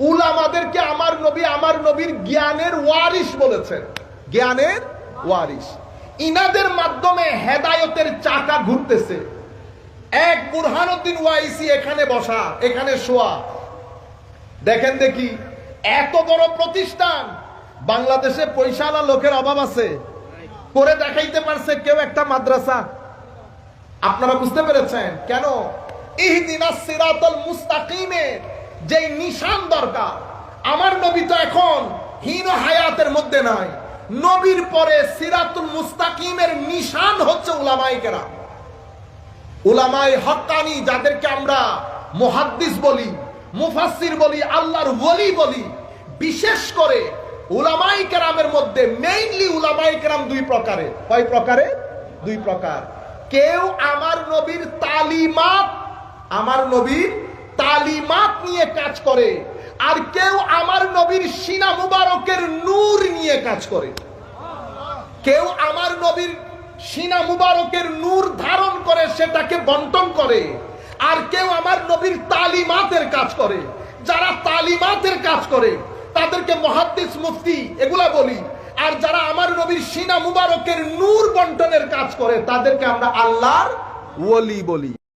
উলামাদেরকে আমার নবী, আমার নবীর জ্ঞানের ওয়ারিস বলেছেন। জ্ঞানের ওয়ারিস ইনাদের মাধ্যমে হেদায়তের চাকা ঘুরতেছে। এক বুরহানুদ্দিন ওয়াইসি এখানে বসা, এখানে শোয়া। দেখেন দেখি, এত বড় প্রতিষ্ঠান। বাংলাদেশে পয়সাওয়ালা লোকের অভাব আছে। করে দেখাইতে পারছে কেউ একটা মাদ্রাসা। আপনারা বুঝতে পেরেছেন? কেন? ইহদিনা সিরাতাল মুস্তাকিমে যে নিশান দরকার। আমার নবী তো এখন হীন হায়াতের মধ্যে নাই। নবীর পরে সিরাতুল মুস্তাকিমের নিশান হচ্ছে উলামাই কেরাম। উলামাই হক্কানি যাদেরকে আমরা মুহাদ্দিস বলি, মুফাসসির বলি, আল্লাহর ওলি বলি, বিশেষ করে উলামাই কেরামের মধ্যে মেইনলি উলামাই কেরাম দুই প্রকারের। কয় প্রকারে দুই প্রকার। কেউ আমার নবীর তালিমাত, আমার নবীর তালিমাত নিয়ে কাজ করে। আর কেউ আমার নবীর সিনা মুবারকের নূর নিয়ে কাজ করে। কেউ আমার নবীর সিনা মুবারকের নূর ধারণ করে, সেটাকে বন্টন করে। আর কেউ আমার নবীর তালিমাতের কাজ করে। যারা তালিমাতের কাজ করে, তাদেরকে মহাদ্দিস, মুফতি এগুলা বলি। আর যারা আমার নবীর সিনা মুবারকের নূর বন্টনের কাজ করে, তাদেরকে আমরা আল্লাহর ওলি বলি।